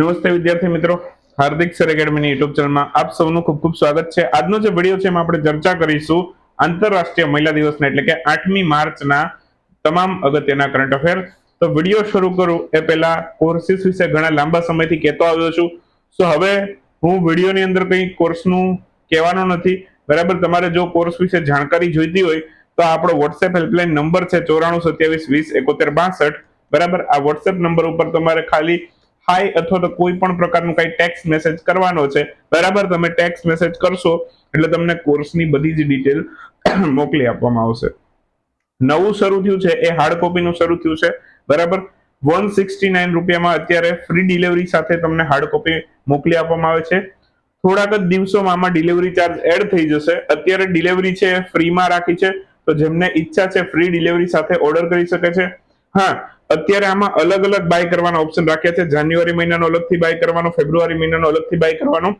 નમસ્તે વિદ્યાર્થી મિત્રો. હાર્દિક સર એકેડમીની યુટ્યુબ ચેનલમાં આપ સૌનું ખૂબ ખૂબ સ્વાગત છે. આજનો જે વીડિયો છે એમાં આપણે ચર્ચા કરીશું આંતરરાષ્ટ્રીય મહિલા દિવસના એટલે કે આઠમી માર્ચના તમામ અગત્યના કરંટ અફેર તો વીડિયો શરૂ કરું. એ પહેલા કોર્સિસ વિશે ઘણા લાંબા સમયથી કહેતો આવ્યો છું. સો હવે હું વિડીયોની અંદર કંઈ કોર્સનું કહેવાનો નથી. બરાબર, તમારે જો કોર્સ વિશે જાણકારી જોઈતી હોય, તો આપણો વોટ્સએપ હેલ્પલાઇન નંબર છે ચોરાણું સત્યાવીસ વીસ એકોતેર બાસઠ. બરાબર, આ વોટ્સએપ નંબર ઉપર તમારે ખાલી હાય અથવા તો કોઈ પણ પ્રકારનું કઈ ટેક્સ મેસેજ કરવાનો છે, બરાબર? તમે ટેક્સ મેસેજ કરશો, એટલે તમને કોર્સની બધી જ ડિટેલ મોકલી આપવામાં આવશે. નવું શરૂ થયું છે, એ હાર્ડ કોપીનું શરૂ થયું છે, બરાબર? વન સિક્સટી નાઇન રૂપિયામાં અત્યારે ફ્રી ડિલિવરી સાથે તમને હાર્ડ કોપી મોકલી આપવામાં આવે છે. થોડાક જ દિવસોમાં આમાં ડિલિવરી ચાર્જ એડ થઈ જશે. અત્યારે ડિલિવરી છે ફ્રીમાં રાખી છે, તો જેમને ઈચ્છા છે ફ્રી ડિલિવરી સાથે ઓર્ડર કરી શકે છે. હા અત્યારે આમાં અલગ અલગ બાય કરવાનો ઓપ્શન રાખ્યા છે. જાન્યુઆરી મહિનાનો અલગથી બાય કરવાનો, ફેબ્રુઆરી મહિનાનો અલગથી બાય કરવાનો.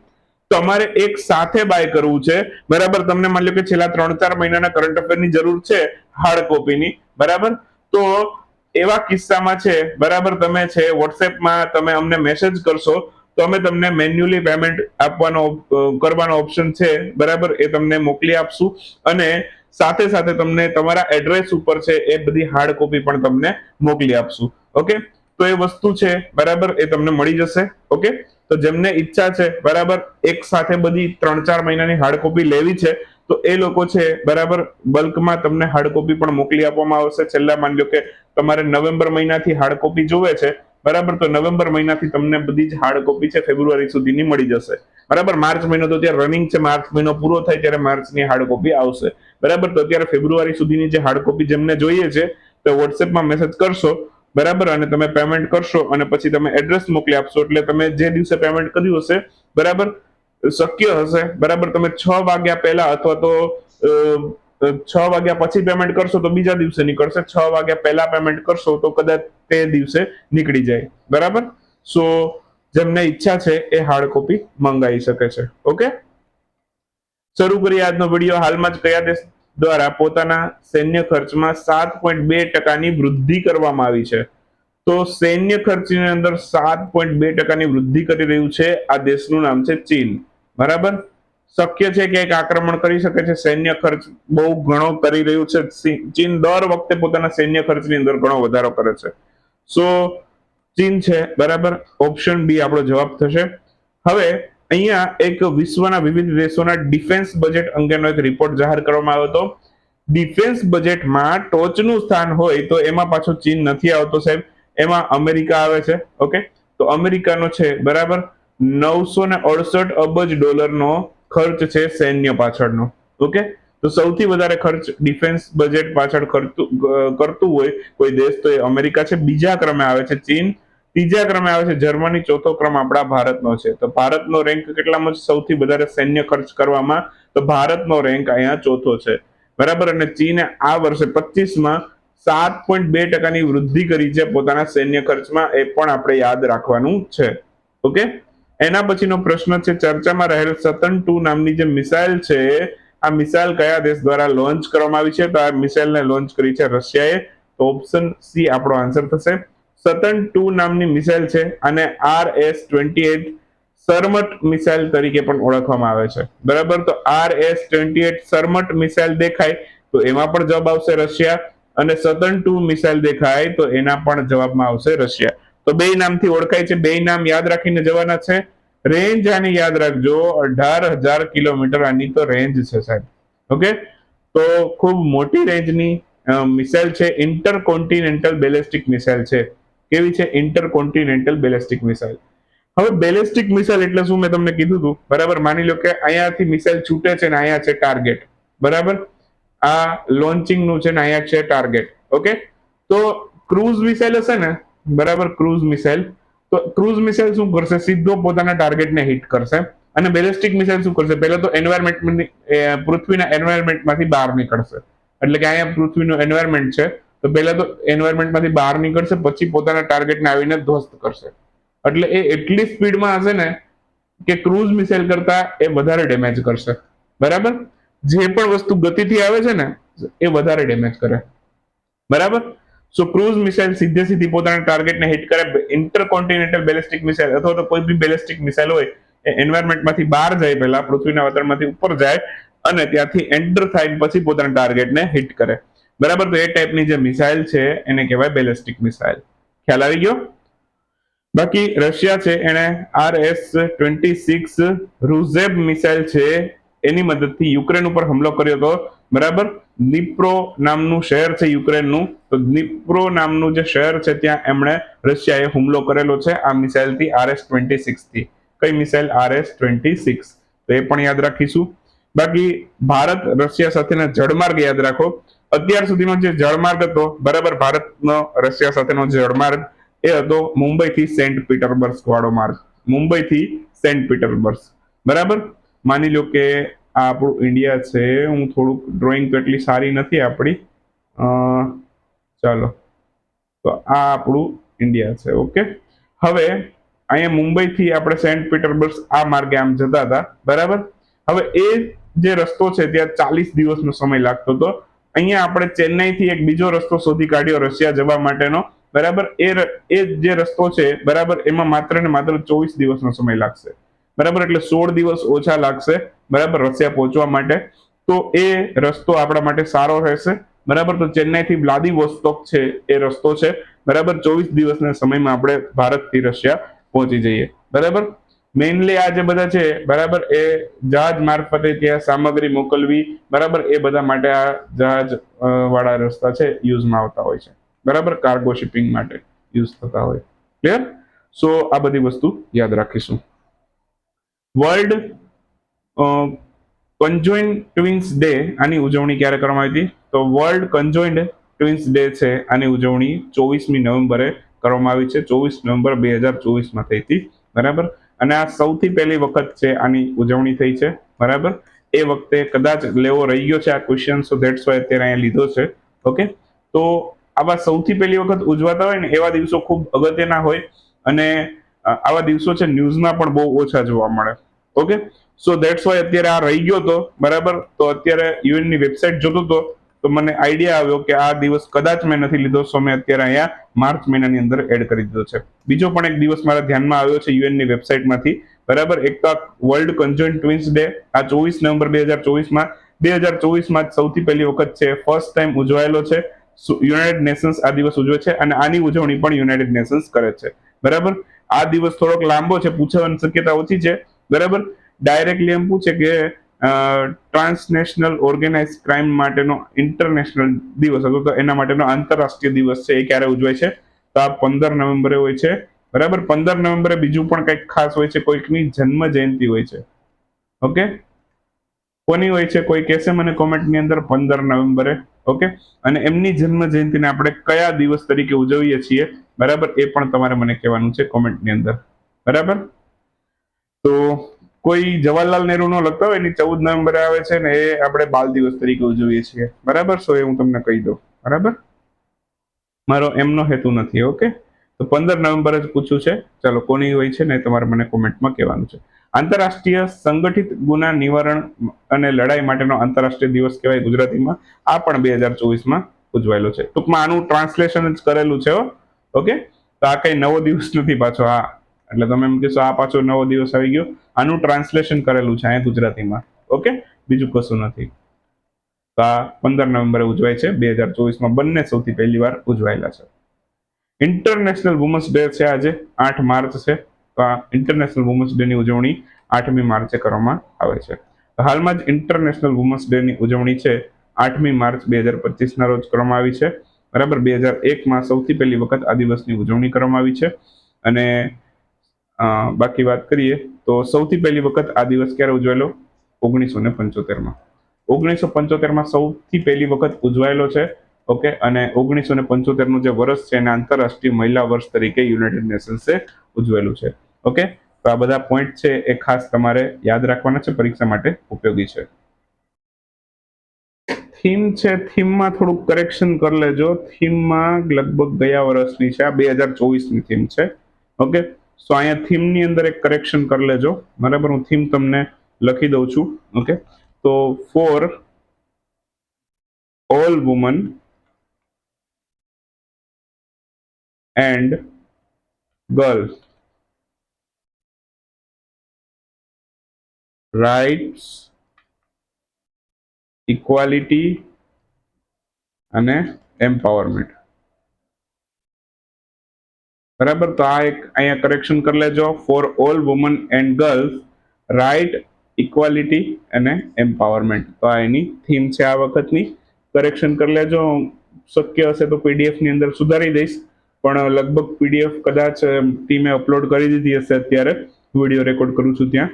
તમારે એક સાથે બાય કરવું છે. બરાબર? તમને માની લો કે છેલ્લા ત્રણ ચાર મહિનાના કરંટ અફેરની જરૂર છે હાર્ડ કોપીની બરાબર? તો એવા કિસ્સામાં છે, બરાબર તમે છે વોટ્સએપમાં તમે અમને મેસેજ કરશો, તો અમે તમને મેન્યુઅલી પેમેન્ટ આપવાનો કરવાનો ઓપ્શન છે. બરાબર? એ તમને મોકલી આપશું. અને સાથે સાથે તમને તમારા એડ્રેસ ઉપર છે એ બધી હાર્ડ કોપી પણ તમને મોકલી આપશું ઓકે તો એ વસ્તુ છે, બરાબર? એ તમને મળી જશે ઓકે તો જેમને ઈચ્છા છે, બરાબર? એક સાથે બધી ત્રણ ચાર મહિનાની હાર્ડ કોપી લેવી છે, તો એ લોકો છે, બરાબર? બલ્કમાં તમને હાર્ડ કોપી પણ મોકલી આપવામાં આવશે. છેલ્લા માની લો કે તમારે નવેમ્બર મહિનાથી હાર્ડ કોપી જોવે છે, બરાબર? તો નવેમ્બર મહિનાથી તમને બધી જ હાર્ડ કોપી છે, ફેબ્રુઆરી સુધીની મળી જશે. બરાબર? માર્ચ મહિનો તો ત્યારે રનિંગ છે, માર્ચ મહિનો પૂરો થાય ત્યારે માર્ચની હાર્ડ કોપી આવશે. બરાબર? તો અત્યારે ફેબ્રુઆરી સુધીની જે હાર્ડ કોપી જેમને જોઈએ છે, તો વોટ્સએપમાં મેસેજ કરશો, બરાબર? અને તમે પેમેન્ટ કરશો અને પછી તમે એડ્રેસ મોકલી આપશો. એટલે તમે જે દિવસે પેમેન્ટ કર્યું હશે, બરાબર? શક્ય હશે. બરાબર? તમે છ વાગ્યા પહેલા અથવા તો છ વાગ્યા પછી પેમેન્ટ કરશો તો બીજા દિવસે નીકળશે. છ વાગ્યા પહેલા પેમેન્ટ કરશો તો કદાચ તે દિવસે નીકળી જાય. બરાબર? સો જેમને ઈચ્છા છે એ હાર્ડ કોપી મંગાવી શકે છે. ઓકે શરૂ કરીએ આજનો વીડિયો હાલમાં જ કયા દેશ દ્વારા પોતાના સૈન્ય ખર્ચમાં સાત પોઈન્ટ બે ટકાની વૃદ્ધિ કરવામાં આવી છે. તો સૈન્ય ખર્ચની અંદર સાત પોઈન્ટ બે ટકાની વૃદ્ધિ કરી રહ્યું છે આ દેશનું નામ છે ચીન. બરાબર? શક્ય છે કે એક આક્રમણ કરી શકે છે. સૈન્ય ખર્ચ બહુ ઘણો કરી રહ્યું છે. ચીન દર વખતે પોતાના સૈન્ય ખર્ચની અંદર ઘણો વધારો કરે છે. સો ચીન છે, બરાબર? ઓપ્શન બી આપણો જવાબ થશે. હવે અહીંયા એક વિશ્વના વિવિધ દેશોના ડિફેન્સ બજેટ અંગેનો એક રિપોર્ટ જાહેર કરવામાં આવ્યો હતો. ડિફેન્સ બજેટમાં ટોચનું સ્થાન હોય તો એમાં પાછો ચીન નથી આવતો સાહેબ. એમાં અમેરિકા આવે છે, ઓકે? તો અમેરિકાનો છે, બરાબર? નવસો ને અડસઠ અબજ ડોલરનો ખર્ચ છે સૈન્ય પાછળનો, ઓકે? તો સૌથી વધારે ખર્ચ ડિફેન્સ બજેટ પાછળ કરતું કરતું હોય કોઈ દેશ તો એ અમેરિકા છે. બીજા ક્રમે આવે છે ચીન. ત્રીજા ક્રમે આવે છે, જર્મની ચોથો ક્રમ આપણા ભારતનો છે. તો ભારતનો રેન્ક કેટલામાં સૌથી વધારે સૈન્ય ખર્ચ કરવામાં તો ભારતનો રેન્ક અહીંયા ચોથો છે. બરાબર? અને ચીને આ વર્ષે પચીસમાં સાત પોઈન્ટ બે ટકાની વૃદ્ધિ કરી છે. પોતાના સૈન્ય ખર્ચમાં એ પણ આપણે યાદ રાખવાનું છે. ઓકે? એના પછીનો પ્રશ્ન છે, ચર્ચામાં રહેલ સતન ટુ નામની જે મિસાઇલ છે, આ મિસાઇલ કયા દેશ દ્વારા લોન્ચ કરવામાં આવી છે? તો આ મિસાઇલને લોન્ચ કરી છે રશિયાએ. તો ઓપ્શન સી આપણો આન્સર થશે. સતન ટુ નામની મિસાઇલ છે અને R S twenty eight Sarmat missile તરીકે પણ ઓળખવામાં આવે છે. બરાબર? તો R S twenty eight Sarmat missile દેખાય તો એમાં પણ જવાબ આવશે રશિયા અને સતન ટુ મિસાઇલ દેખાય તો એના પણ જવાબમાં આવશે રશિયા. તો બે નામથી ઓળખાય છે. બે નામ યાદ રાખીને જવાના છે. રેન્જ આની યાદ રાખજો. અઢાર હજાર કિલોમીટર આની તો રેન્જ છે સાહેબ. ઓકે? તો ખૂબ મોટી રેન્જની મિસાઇલ છે. ઇન્ટરકોન્ટિનેન્ટલ બેલેસ્ટિક મિસાઇલ છે. કેવી છે? ઇન્ટરકોન્ટિનેન્ટલ બેલેસ્ટિક મિસાઇલ હવે બેલેસ્ટિક મિસાઇલ એટલે શું મેં તમને કીધું હતું? બરાબર? માની લો કે અહીંયાથી મિસાઇલ છૂટે છે ને અહીંયા છે ટાર્ગેટ બરાબર? આ લોન્ચિંગનું છે ને અહીંયા છે ટાર્ગેટ ઓકે તો ક્રૂઝ મિસાઇલ હશે ને? બરાબર? ક્રૂઝ મિસાઇલ તો ક્રૂઝ મિસાઇલ શું કરશે? સીધો પોતાના ટાર્ગેટને હિટ કરશે. અને બેલેસ્ટિક મિસાઇલ શું કરશે? પહેલા તો એન્વાયરમેન્ટ પૃથ્વીના એન્વાયરમેન્ટમાંથી બહાર નીકળશે. એટલે કે અહીંયા પૃથ્વીનું એન્વાયરમેન્ટ છે. તો પહેલા તો એન્વાયરમેન્ટમાંથી બહાર નીકળશે, પછી પોતાના ટાર્ગેટને આવીને ધ્વસ્ત કરશે. એટલે એ એટલી સ્પીડમાં હશે ને કે ક્રૂઝ મિસાઇલ કરતા એ વધારે ડેમેજ કરશે. બરાબર? જે પણ વસ્તુ ગતિથી આવે છે ને, એ વધારે ડેમેજ કરે. બરાબર? સો ક્રુઝ મિસાઇલ સીધે સીધી પોતાના ટાર્ગેટને હિટ કરે. ઇન્ટરકોન્ટિનેન્ટલ બેલેસ્ટિક મિસાઇલ અથવા તો કોઈ બી બેલેસ્ટિક મિસાઇલ હોય, એ એન્વાયરમેન્ટમાંથી બહાર જાય પહેલા, પૃથ્વીના વાતાવરણમાંથી ઉપર જાય અને ત્યાંથી એન્ટર થાય પછી પોતાના ટાર્ગેટને હિટ કરે. બરાબર? તો એ ટાઈપની જે મિસાઇલ છે, એને કહેવાય બેલેસ્ટિક મિસાઇલ ખ્યાલ આવી ગયો? બાકી રશિયા છે એણે આર એસ ટ્વેન્ટી સિક્સ રૂઝેબ મિસાઇલ છે, એની મદદથી યુક્રેન ઉપર હુમલો કર્યો હતો. બરાબર? નિપ્રો નામનું શહેર છે યુક્રેનનું. તો નિપ્રો નામનું જે શહેર છે, ત્યાં એમણે રશિયાએ હુમલો કરેલો છે આ મિસાઇલથી આર એસ ટ્વેન્ટી સિક્સથી. કઈ missile R S twenty six. તો એ પણ યાદ રાખીશું. બાકી ભારત રશિયા સાથેના જળમાર્ગ યાદ રાખો. અત્યાર સુધીનો જે જળમાર્ગ હતો, બરાબર ભારતનો રશિયા સાથેનો જળમાર્ગ, એ હતો મુંબઈથી સેન્ટ પીટરબર્ગ વાળો માર્ગ. મુંબઈથી સેન્ટ પીટરબર્ગ. બરાબર? માની લો કે આ આપણું ઇન્ડિયા છે, હું થોડુંક ડ્રોઈંગ તો એટલી સારી નથી આપણી. ચાલો. તો આ આપણું ઇન્ડિયા છે, ઓકે? હવે અહીંયા મુંબઈથી આપણે સેન્ટ પીટરબર્ગ આ માર્ગે આમ જતા હતા, બરાબર? હવે એ જે રસ્તો છે, ત્યાં ચાલીસ દિવસનો સમય લાગતો હતો. અહીંયા આપણે ચેન્નાઈથી એક બીજો રસ્તો શોધી કાઢ્યો, રશિયા જવા માટેનો. બરાબર? એ એ જે રસ્તો છે, બરાબર? એમાં માત્ર ને માત્ર ચોવીસ દિવસનો સમય લાગશે. બરાબર? એટલે સોળ દિવસ ઓછા લાગશે, બરાબર? રશિયા પહોંચવા માટે. તો એ રસ્તો આપણા માટે સારો રહેશે. બરાબર? તો ચેન્નઈથી વ્લાદિવોસ્ટોક છે, એ રસ્તો છે. બરાબર? ચોવીસ દિવસના સમયમાં આપણે ભારતથી રશિયા પહોંચી જઈએ. બરાબર? મેઇનલી આ જે બધા છે, બરાબર, એ જહાજ મારફતે ત્યાં સામગ્રી મોકલવી, બરાબર, એ બધા માટે આ જહાજ વાળા રસ્તા છે યુઝમાં આવતા હોય છે. બરાબર કાર્ગો શિપિંગ માટે યુઝ થતા હોય. ક્લિયર સો આ બધી વસ્તુ યાદ રાખીશું. વર્લ્ડ કન્જોઇન્ટ ટ્વિન્સ ડે આની ઉજવણી ક્યારે કરવામાં આવી હતી? તો વર્લ્ડ કન્જોઇન્ડ ટ્વિન્સ ડે છે, આની ઉજવણી ચોવીસમી નવેમ્બરે કરવામાં આવી છે. ચોવીસ નવેમ્બર બે હજાર ચોવીસમાં થઈ હતી. બરાબર? અને આ સૌથી પહેલી વખત છે આની ઉજવણી થઈ છે, બરાબર? એ વખતે કદાચ લેવો રહી ગયો છે આ ક્વેશ્ચન સો ધેટ્સ વાય અત્યારે અહીંયા લીધો છે. ઓકે તો આવા સૌથી પહેલી વખત ઉજવાતા હોય ને, એવા દિવસો ખૂબ અગત્યના હોય અને આવા દિવસો છે ન્યૂઝમાં પણ બહુ ઓછા જોવા મળે. ઓકે સો ધેટ્સ વાય અત્યારે આ રહી ગયો તો, બરાબર? તો અત્યારે યુએનની વેબસાઇટ જોતો તો તો મને આઈડિયા આવ્યો કે આ દિવસ કદાચ મેં નથી લીધો, સો મેં અત્યારે અહીંયા માર્ચ મહિનાની અંદર એડ કરી દીધો છે. બીજો પણ એક દિવસ મારા ધ્યાનમાં આવ્યો છે યુએનની વેબસાઇટમાંથી. બરાબર? એક તો વર્લ્ડ કન્જોઇન્ટ ટ્વિન્સ ડે આ ચોવીસ નવેમ્બર બે હજાર ચોવીસમાં. બે હજાર ચોવીસમાં સૌથી પહેલી વખત છે. ફર્સ્ટ ટાઈમ ઉજવાયેલો છે. યુનાઇટેડ નેશન્સ આ દિવસ ઉજવે છે અને આની ઉજવણી પણ યુનાઇટેડ નેશન્સ કરે છે. બરાબર? આ દિવસ થોડોક લાંબો છે. પૂછવાની શક્યતા ઓછી છે. બરાબર? ડાયરેક્ટલી એમ પૂછે કે ટ્રાન્સનેશનલ ઓર્ગેનાઇઝ ક્રાઇમ માટેનો ઇન્ટરનેશનલ દિવસ હતો. તો એના માટેનો આંતરરાષ્ટ્રીય દિવસ છે, એ ક્યારે ઉજવાય છે? તો આ પંદર નવેમ્બરે હોય છે. બરાબર? પંદર નવેમ્બરે બીજું પણ કંઈક ખાસ હોય છે, કોઈકની જન્મ જયંતિ હોય છે. ઓકે? કોની હોય છે? કોઈ કહેશે મને કોમેન્ટની અંદર પંદર નવેમ્બરે. ઓકે? અને એમની જન્મ જયંતિને આપણે કયા દિવસ તરીકે ઉજવીએ છીએ? બરાબર? એ પણ તમારે મને કહેવાનું છે કોમેન્ટની અંદર. બરાબર? તો કોઈ જવાહરલાલ નહેરુ નો લગતા હોય એની ચૌદ નવેમ્બરે આવે છે ને એ આપણે બાલ દિવસ તરીકે ઉજવીએ છીએ. બરાબર? સો એ હું તમને કહી દઉં. બરાબર? મારો એમનો હેતુ નથી, ઓકે? તો પંદર નવેમ્બર જ પૂછ્યું છે. ચાલો, કોની હોય છે ને તમારે મને કોમેન્ટમાં કહેવાનું છે. આંતરરાષ્ટ્રીય સંગઠિત ગુના નિવારણ અને લડાઈ માટેનો આંતરરાષ્ટ્રીય દિવસ કહેવાય ગુજરાતીમાં. આ પણ બે હજાર ચોવીસમાં ઉજવાયેલો છે. ટૂંકમાં આનું ટ્રાન્સલેશન જ કરેલું છે ઓકે? તો આ કઈ નવો દિવસ નથી પાછો, હા. એટલે તમે એમ કહેશો, આ પાછો નવો દિવસ આવી ગયો. આનું ટ્રાન્સલેશન કરેલું છે અહીંયા ગુજરાતીમાં. ઓકે? બીજું કશું નથી. તો આ પંદર નવેમ્બરે ઉજવાય છે. બે હજાર ચોવીસમાં બંને સૌથી પહેલી વાર ઉજવાયેલા છે. ઇન્ટરનેશનલ વુમન્સ ડે છે આજે, આઠ માર્ચ છે. તો આ ઇન્ટરનેશનલ વુમન્સ ડેની ઉજવણી આઠમી માર્ચે કરવામાં આવે છે. હાલમાં જ ઇન્ટરનેશનલ વુમન્સ ડેની ઉજવણી છે આઠમી માર્ચ બે હજાર પચીસના રોજ કરવામાં આવી છે. બરાબર? બે હજાર એકમાં સૌથી પહેલી વખત આ દિવસની ઉજવણી કરવામાં આવી છે. અને બાકી વાત કરીએ તો સૌથી પહેલી વખત આ દિવસ ક્યારે ઉજવાયેલો? ઓગણીસો ને પંચોતેરમાં. ઓગણીસો પંચોતેરમાં સૌથી પહેલી વખત ઉજવાયેલો છે, ઓકે? અને ઓગણીસો ને પંચોતેરનું જે વર્ષ છે, એને આંતરરાષ્ટ્રીય મહિલા વર્ષ તરીકે યુનાઇટેડ નેશન્સે ઉજવેલું છે, ઓકે? તો આ બધા પોઈન્ટ છે એ ખાસ તમારે યાદ રાખવાના છે, પરીક્ષા માટે ઉપયોગી છે. થીમ છે, થીમમાં થોડુંક કરેક્શન કરી લેજો. થીમમાં લગભગ ગયા વર્ષની છે, આ બે હજાર ચોવીસની થીમ છે, ઓકે? સો અહીંયા થીમની અંદર એક કરેક્શન કરી લેજો. બરાબર, હું થીમ તમને લખી દઉં છું. ઓકે તો for all woman and girls rights equality અને એમ્પાવરમેન્ટ બરાબર? તો આ એક અહીંયા કરેક્શન કરી લેજો. For all woman and girls right equality અને એમ્પાવરમેન્ટ તો આ એની થીમ છે આ વખતની. કરેક્શન કરી લેજો. શક્ય હશે તો પીડીએફની અંદર સુધારી દઈશ. પણ લગભગ પીડીએફ કદાચ ટીમે અપલોડ કરી દીધી હશે અત્યારે. વીડિયો રેકોર્ડ કરું છું ત્યાં.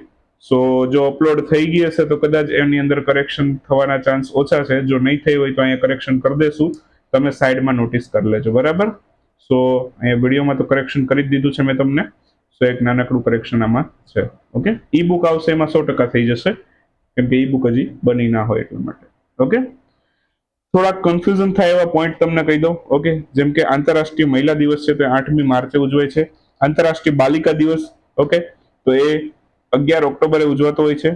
સો જો અપલોડ થઈ ગઈ હશે તો કદાચ એની અંદર કરેક્શન થવાના ચાન્સ ઓછા છે. જો નહીં થઈ હોય તો અહીંયા કરેક્શન કરી દેશું. તમે સાઈડમાં નોટિસ કરી લેજો. બરાબર? સો અહીંયા વિડીયોમાં તો કરેક્શન કરી જ દીધું છે મેં તમને. સો એક નાનકડું કરેક્શન આમાં છે. ઓકે ઈ બુક આવશે એમાં સો ટકા થઈ જશે. કેમ કે ઈ બુક હજી બની ના હોય એટલા માટે. ઓકે થોડાક કન્ફ્યુઝન થાય એવા પોઈન્ટ તમને કહી દઉં. ઓકે જેમ કે આંતરરાષ્ટ્રીય મહિલા દિવસ છે તો આઠમી માર્ચે ઉજવાય છે. આંતરરાષ્ટ્રીય બાલિકા દિવસ. ઓકે તો એ અગિયાર ઓક્ટોબરે ઉજવાતો હોય છે.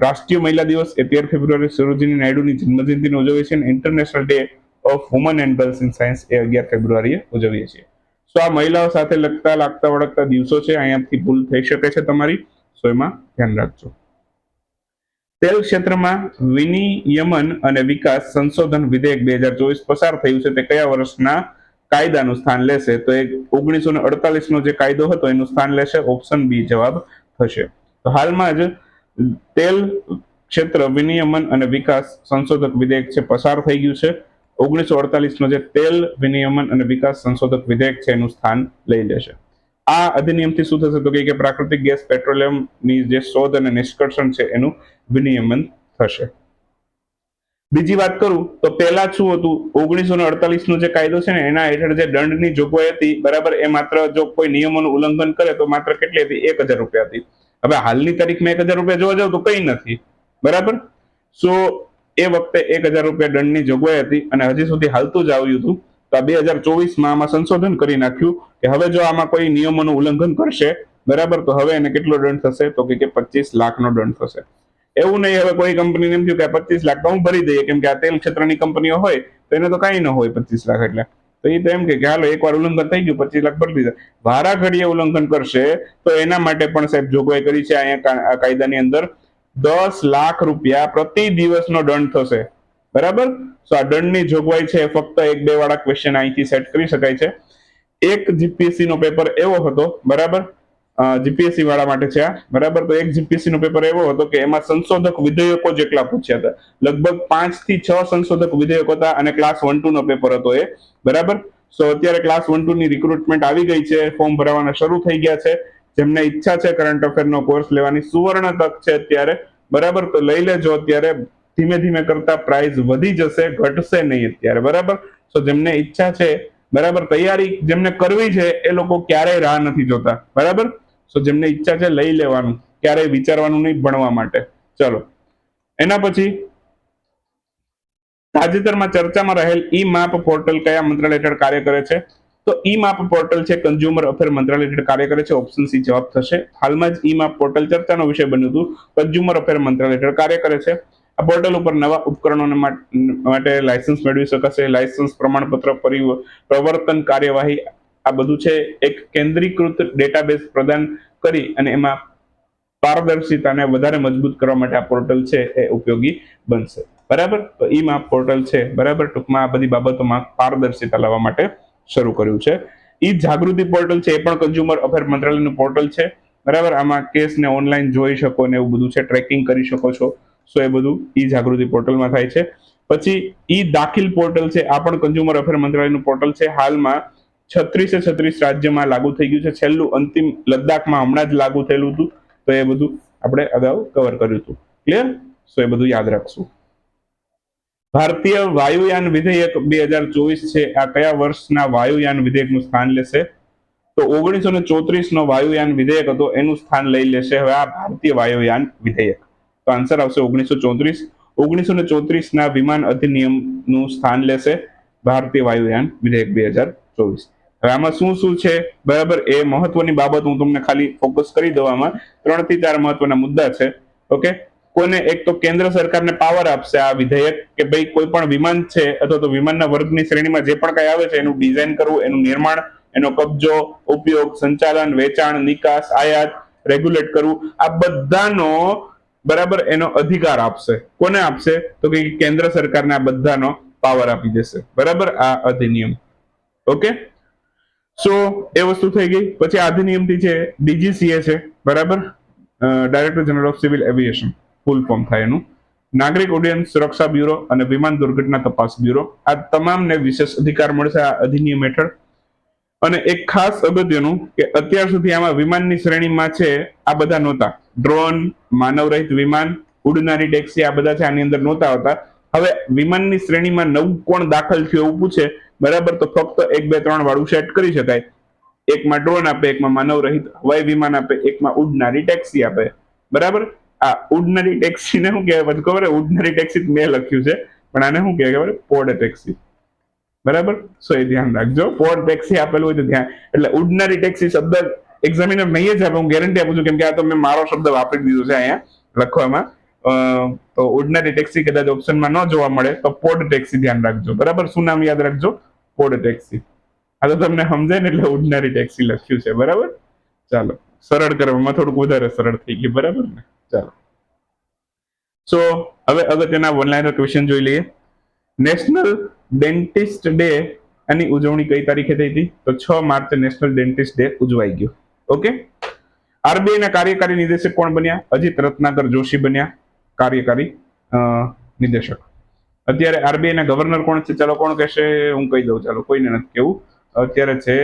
રાષ્ટ્રીય મહિલા દિવસ એ તેર ફેબ્રુઆરી સરોજિની નાયડુની જન્મજયંતિને ઉજવે છે international day of woman and girls in science એ અગિયાર ફેબ્રુઆરીએ ઉજવીએ છીએ. સો આ મહિલાઓ સાથે લગતા લાગતા વળગતા દિવસો છે, અહીંયાથી ભૂલ થઈ શકે છે તમારી, સો એમાં ધ્યાન રાખજો. તેલ ક્ષેત્રમાં વિનિયમન અને વિકાસ સંશોધન વિધેયક બે હજાર ચોવીસ પસાર થયું છે, તે કયા વર્ષના કાયદાનું સ્થાન લેશે? તો એ ઓગણીસો ને અડતાલીસ નો જે કાયદો હતો, એનું સ્થાન લેશે, ઓપ્શન બી જવાબ થશે. તો હાલમાં જ તેલ ક્ષેત્ર વિનિયમન અને વિકાસ સંશોધક વિધેયક છે, પસાર થઈ ગયું છે. ઓગણીસો અડતાલીસ નો જે તેલ વિનિયમન અને વિકાસ સંશોધક વિધેયક છે, એનું સ્થાન લઈ લેશે. આ અધિનિયમથી શું થશે તો કે પ્રાકૃતિક ગેસ પેટ્રોલિયમની જે શોધ અને નિષ્કર્ષણ છે, એનું વિનિયમન થશે. બીજી વાત કરું તો પહેલા શું હતું? ઓગણીસો ને અડતાલીસ નો જે કાયદો છે ને, એના હેઠળ જે દંડની જોગવાઈ હતી, બરાબર? એ માત્ર જો કોઈ નિયમોનું ઉલ્લંઘન કરે તો માત્ર કેટલી હતી? એક હજાર રૂપિયા હતી. હવે હાલની તારીખમાં એક હજાર રૂપિયા જોવા જાવ તો કઈ નથી. બરાબર? સો એ વખતે એક હજાર રૂપિયા દંડની જોગવાઈ હતી અને હજી સુધી હાલતું જ આવ્યું હતું. તો બે હજાર ચોવીસમાં આમાં સંશોધન કરી નાખ્યું કે હવે જો આમાં કોઈ નિયમોનું ઉલ્લંઘન કરશે, બરાબર, તો હવે એને કેટલો દંડ થશે? તો કે પચીસ લાખનો દંડ થશે. એવું નહીં, હવે કોઈ કંપનીને એમ થયું કે પચીસ લાખ તો હું ભરી દઈએ, કેમ કે આ તેલ ક્ષેત્રની કંપનીઓ હોય, તો એને તો કાંઈ ન હોય પચીસ લાખ એટલે. તો એ તો એમ કે હાલો, એકવાર ઉલ્લંઘન થઈ ગયું, પચીસ લાખ ભરી દીધા. વારા ઘડીએ ઉલ્લંઘન કરશે, તો એના માટે પણ સાહેબ જોગવાઈ કરી છે અહીંયા કાયદાની અંદર. દસ લાખ રૂપિયા પ્રતિ દિવસનો દંડ થશે. બરાબર? તો આ દંડની જોગવાઈ છે ફક્ત એક બે વાળા ક્વેશ્ચન અહીંથી સેટ કરી શકાય છે. એક જીપીએસસી નો પેપર એવો હતો, બરાબર? જીપીએસસી વાળા માટે છે આ. બરાબર? તો એક જીપીએસસી નો પેપર એવો હતો કે એમાં સંશોધક વિધેયકો જેટલા પૂછ્યા હતા. લગભગ પાંચથી છ સંશોધક વિધેયકો હતા અને ક્લાસ વન ટુ નો પેપર હતો એ. બરાબર? સો અત્યારે ક્લાસ વન ટુ ની રિક્રુટમેન્ટ આવી ગઈ છે. ફોર્મ ભરવાના શરૂ થઈ ગયા છે. જેમને ઈચ્છા છે કરંટ અફેરનો કોર્સ લેવાની, સુવર્ણ તક છે અત્યારે. બરાબર? તો લઈ લેજો અત્યારે. ધીમે ધીમે કરતા પ્રાઇઝ વધી જશે, ઘટશે નહીં અત્યારે. બરાબર? તો જેમને ઈચ્છા છે, બરાબર? તૈયારી જેમને કરવી છે, એ લોકો ક્યારેય રાહ નથી જોતા. બરાબર? સો જેમને ઈચ્છા છે, લઈ લેવાનું. ક્યારેય વિચારવાનું નહીં ભણવા માટે. ચલો. એના પછી, તાજેતરમાં ચર્ચામાં રહેલ ઈ માપ પોર્ટલ કયા મંત્રાલય હેઠળ કાર્ય કરે છે? તો ઈ માપ પોર્ટલ છે કન્ઝ્યુમર અફેર મંત્રાલય હેઠળ કાર્ય કરે છે ઓપ્શન સી જવાબ થશે. હાલમાં જ ઈ માપ પોર્ટલ ચર્ચાનો વિષય બન્યું હતું કન્ઝ્યુમર અફેર મંત્રાલય હેઠળ કાર્ય કરે છે. આ પોર્ટલ ઉપર નવા ઉપકરણો માટે લાયસન્સ મેળવી શકાશે. લાયસન્સ પ્રમાણપત્ર પ્રવર્તન કાર્યવાહી, આ બધું છે, એક કેન્દ્રીકૃત ડેટાબેઝ પ્રદાન કરી અને એમાં પારદર્શિતાને વધારે મજબૂત કરવા માટે આ પોર્ટલ છે, એ ઉપયોગી બનશે. બરાબર? તો ઈ માપ પોર્ટલ છે, બરાબર? ટૂંકમાં આ બધી બાબતોમાં પારદર્શિતા લાવવા માટે શરૂ કર્યું છે. ઈ જાગૃતિ પોર્ટલ છે, એ પણ કન્ઝ્યુમર અફેર મંત્રાલયનું પોર્ટલ છે. બરાબર? આમાં કેસને ઓનલાઈન જોઈ શકો ને એવું બધું છે ટ્રેકિંગ કરી શકો છો. સો એ બધું ઈ જાગૃતિ પોર્ટલમાં થાય છે. પછી ઈ દાખિલ પોર્ટલ છે, આ પણ કન્ઝ્યુમર અફેર મંત્રાલયનું પોર્ટલ છે. હાલમાં છત્રીસે છત્રીસ રાજ્યમાં લાગુ થઈ ગયું છે. છેલ્લું અંતિમ લદ્દાખમાં હમણાં જ લાગુ થયેલું હતું. તો એ બધું આપણે અગાઉ કવર કર્યું હતું. ક્લિયર સો એ બધું યાદ રાખશું. ભારતીય વાયુયાન વિધેયક બે હજાર ચોવીસ છે. આ કયા વર્ષના વાયુયાન વિધેયકનું સ્થાન લેશે? તો ઓગણીસો ને ચોત્રીસ નો વાયુયાન વિધેયક હતો, એનું સ્થાન લઈ લેશે હવે આ ભારતીય વાયુયાન વિધેયક. તો આન્સર આવશે ઓગણીસો ચોત્રીસ. ઓગણીસો ને ચોત્રીસ ના વિમાન અધિનિયમનું સ્થાન લેશે ભારતીય વાયુયાન વિધેયક બે હજાર ચોવીસ. હવે આમાં શું શું છે? બરાબર, એ મહત્વની બાબત હું તમને ખાલી ફોકસ કરી દઉં આમાં. ત્રણથી ચાર મહત્વના મુદ્દા છે. ઓકે કોને એક તો કેન્દ્ર સરકારને પાવર આપશે આ વિધેયક કે ભાઈ કોઈ પણ વિમાન છે અથવા તો વિમાનના વર્ગની શ્રેણીમાં જે પણ કઈ આવે છે એનું ડિઝાઇન કરવું, એનું નિર્માણ, એનો કબજો, ઉપયોગ, સંચાલન, વેચાણ, નિકાસ, આયાત રેગ્યુલેટ કરવું, આ બધાનો બરાબર એનો અધિકાર આપશે. કોને આપશે? તો કે કેન્દ્ર સરકારને આ બધાનો પાવર આપી દેશે. બરાબર? આ અધિનિયમ. ઓકે? સો, એ વસ્તુ થઈ ગઈ. પછી આ અધિનિયમથી છે ડીજીસીએ છે. બરાબર? Director general of civil aviation full form થાય એનું. નાગરિક ઉડ્ડયન સુરક્ષા બ્યુરો અને વિમાન દુર્ઘટના તપાસ બ્યુરો. આ તમામને વિશેષ અધિકાર મળશે આ અધિનિયમ હેઠળ. અને એક ખાસ અગત્યનું કે અત્યાર સુધી આમાં વિમાનની શ્રેણીમાં છે આ બધા નહોતા. ડ્રોન, માનવરહિત વિમાન, ઉડનારી ટેક્સી આ બધા છે આની અંદર નહોતા હોતા હવે વિમાનની શ્રેણીમાં નવું કોણ દાખલ થયું એવું પૂછે, બરાબર તો ફક્ત એક, બે, ત્રણ વાળું સેટ કરી શકાય. એકમાં ડ્રોન આપે, એકમાં માનવ રહિત હવાઈ વિમાન આપે, એકમાં ઉડનારી ટેક્સી આપે. બરાબર? આ ઉડનારી ટેક્સી ને શું કહેવાય, પછી ખબર ઉડનારી ટેક્સી મેં લખ્યું છે, પણ આને શું કહેવાય ખબર પોડ ટેક્સી. બરાબર? સો એ ધ્યાન રાખજો. પોડ ટેક્સી આપેલું હોય તો ધ્યાન. એટલે ઉડનારી ટેક્સી શબ્દ એક્ઝામિનર નહીં જ આપે હું ગેરંટી આપું છું, કેમ કે આ તો મેં મારો શબ્દ વાપરી દીધો છે અહીંયા, લખવામાં. તો ઉડનરી ટેક્સી કદાચ ઓપ્શનમાં ન જોવા મળે, તો પોડ ટેક્સી ધ્યાન રાખજો. બરાબર? શું નામ યાદ રાખજો? Pod taxi. આ તો તમને સમજાય ને એટલે ઉડનારી ટેક્સી લખ્યું છે. બરાબર? ચાલો. સરળ કરવામાં થોડુંક વધારે સરળ થઈ ગયું. બરાબર ને? ચાલો. સો હવે અગત્યના વન લાઇનર ક્વેશ્ચન જોઈ લઈએ. નેશનલ ડેન્ટિસ્ટ ડે એની ઉજવણી કઈ તારીખે થઈ હતી? તો છ માર્ચ નેશનલ ડેન્ટિસ્ટ ડે ઉજવાઈ ગયો. ઓકે આરબીઆઈ ના કાર્યકારી નિદેશક કોણ બન્યા? અજીત રત્નાકર જોશી બન્યા. કાર્યકારી નિદેશક. અત્યારે આરબીઆઈ ના ગવર્નર કોણ છે? ચાલો કોણ કહેશે? હું કહી દઉં. ચાલો, કોઈને નથી કેવું. અત્યારે છે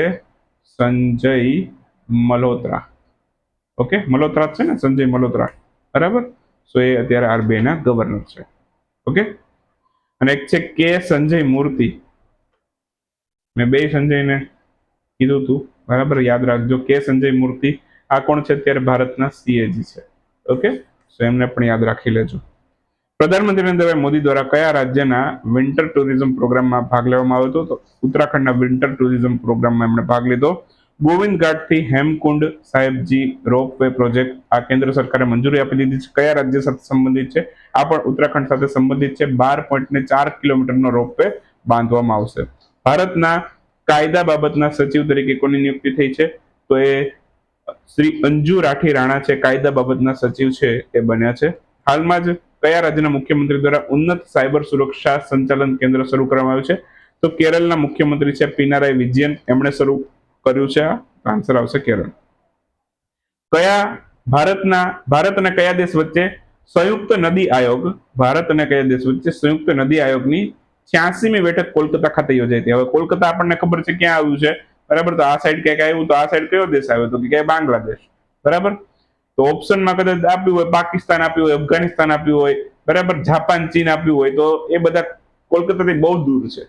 સંજય મલોત્રા ઓકે મલોત્રા છે ને? સંજય મલ્હોત્રા. બરાબર? સો એ અત્યારે આરબીઆઈના ગવર્નર છે. ઓકે અને એક છે કે સંજય મૂર્તિ. મેં બે સંજયને કીધું હતું બરાબર? યાદ રાખજો, કે સંજય મૂર્તિ. આ કોણ છે? અત્યારે ભારતના સીએજી છે. ઓકે સો એમને પણ યાદ રાખી લેજો. પ્રધાનમંત્રી નરેન્દ્રભાઈ મોદી દ્વારા કયા રાજ્યના વિન્ટર ટુરિઝમ પ્રોગ્રામમાં ભાગ લેવામાં આવ્યો હતો? તો ઉત્તરાખંડના વિન્ટર ટુરિઝમ પ્રોગ્રામમાં એમણે ભાગ લીધો. ગોવિંદ ઘાટથી હેમકુંડ સાહેબજી રોપવે પ્રોજેક્ટ આ કેન્દ્ર સરકારે મંજૂરી આપી દીધી છે. કયા રાજ્ય સાથે સંબંધિત છે? આ પણ ઉત્તરાખંડ સાથે સંબંધિત છે. બાર પોઈન્ટ ને ચાર કિલોમીટરનો રોપવે બાંધવામાં આવશે. ભારતના કાયદા બાબતના સચિવ તરીકે કોની નિયુક્તિ થઈ છે? તો એ શ્રી અંજુ રાઠી રાણા છે. કાયદા બાબતના સચિવ છે એ બન્યા છે. હાલમાં જ કયા રાજ્યના મુખ્યમંત્રી દ્વારા ઉન્નત સાયબર સુરક્ષા સંચાલન કેન્દ્ર શરૂ કરવામાં આવ્યું છે? તો કેરળના મુખ્યમંત્રી છે. પિનારાય વિજયન. એમણે શરૂ કર્યું છે? આન્સર આવશે કેરળ. કયા ભારતના, ભારત અને કયા દેશ વચ્ચે સંયુક્ત નદી આયોગ, ભારત અને કયા દેશ વચ્ચે સંયુક્ત નદી આયોગની છ્યાસીમી બેઠક કોલકાતા ખાતે યોજાઈ હતી. હવે કોલકાતા આપણને ખબર છે ક્યાં આવ્યું છે? બરાબર? તો આ સાઈડ ક્યાંક આવ્યું? તો આ સાઈડ કયો દેશ આવ્યો તો કે ક્યાંય બાંગ્લાદેશ. બરાબર? તો ઓપ્શનમાં કદાચ આપ્યું હોય, પાકિસ્તાન આપ્યું હોય, અફઘાનિસ્તાન આપ્યું હોય, બરાબર? જાપાન, ચીન આપ્યું હોય, તો એ બધા કોલકાતાથી બહુ દૂર છે.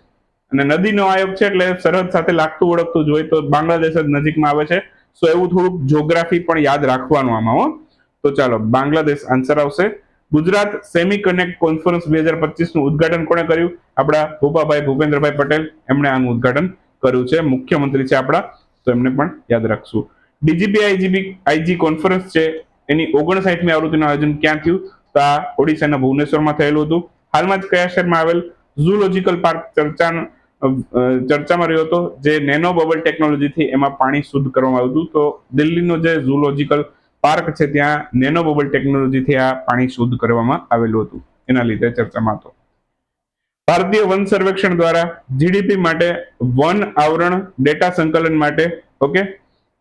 અને નદીનો આયોગ છે એટલે સરહદ સાથે લાગતું ઓળખતું જોઈએ તો બાંગ્લાદેશ જ નજીકમાં આવે છે. સો એવું થોડુંક જોગ્રાફી પણ યાદ રાખવાનું આમાં, હો. તો ચાલો, બાંગ્લાદેશ આન્સર આવશે. ગુજરાત સેમી કનેક્ટ કોન્ફરન્સ બે હજાર પચીસનું ઉદઘાટન કોણે કર્યું? આપણા ભૂપાભાઈ ભૂપેન્દ્રભાઈ પટેલ, એમણે આનું ઉદઘાટન કર્યું છે. મુખ્યમંત્રી છે આપણા, તો એમને પણ યાદ રાખશું. ડીજીપી આઈજીબી આઈજી કોન્ફરન્સ છે. એની ઓગણસાઠમી આવૃત્તિનું આયોજન ક્યાં થયું? તો આ ઓડિશાના ભુવનેશ્વરમાં થયેલું હતું. હાલમાં જ કયા શહેરમાં આવેલ? ઝૂલોજીકલ પાર્ક ચર્ચા ચર્ચામાં રહ્યો હતો જે નેનો બબલ ટેકનોલોજીથી એમાં પાણી શુદ્ધ કરવામાં આવ્યું તો દિલ્હીનો જે ઝુલોજીકલ પાર્ક છે, ત્યાં નેનો બબલ ટેકનોલોજીથી આ પાણી શુદ્ધ કરવામાં આવેલું હતું. એના લીધે ચર્ચામાં હતો. ભારતીય વન સર્વેક્ષણ દ્વારા જીડીપી માટે વન આવરણ ડેટા સંકલન માટે, ઓકે?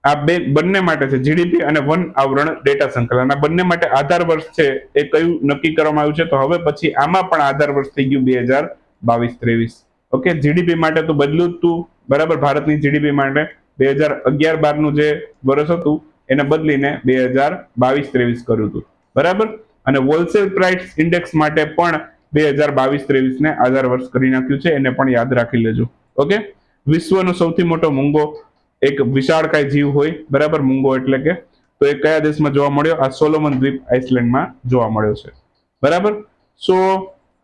આ બે, બંને માટે છે જીડીપી અને વન આવરણ ડેટા સંકલન. આ બંને માટે આધાર વર્ષ છે એ કયું નક્કી કરવામાં આવ્યું છે? તો હવે પછી આમાં પણ આધાર વર્ષ થઈ ગયું બે હજાર બાવીસ ત્રેવીસ. ઓકે જીડીપી માટે તો બદલું જ તું. બરાબર, ભારતની જીડીપી માટે બે હજાર અગિયાર બારનું જે વર્ષ હતું, એને બદલીને બે હજાર બાવીસ ત્રેવીસ કર્યું હતું બરાબર? અને હોલસેલ પ્રાઇસ ઇન્ડેક્સ માટે પણ બે હજાર બાવીસ ત્રેવીસ ને આધાર વર્ષ કરી નાખ્યું છે, એને પણ યાદ રાખી લેજો. ઓકે વિશ્વનો સૌથી મોટો મૂંગો, એક વિશાળકાય જીવ હોય, બરાબર? મૂંગો એટલે કે, તો એ કયા દેશમાં જોવા મળ્યો? આ સોલોમન દ્વીપ આઇસલેન્ડમાં જોવા મળ્યો છે. બરાબર? સો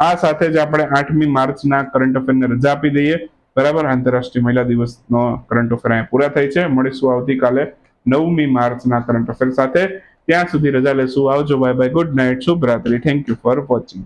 આ સાથે જ આપણે આઠમી માર્ચના કરંટ અફેરને રજા આપી દઈએ. બરાબર? આંતરરાષ્ટ્રીય મહિલા દિવસનો કરંટ અફેર અહીંયા પૂરા થાય છે. મળીશું આવતીકાલે નવમી માર્ચના કરંટ અફેર સાથે. ત્યાં સુધી રજા લેશું. આવજો. બાય બાય ગુડ નાઇટ શુભ રાત્રિ. Thank you for watching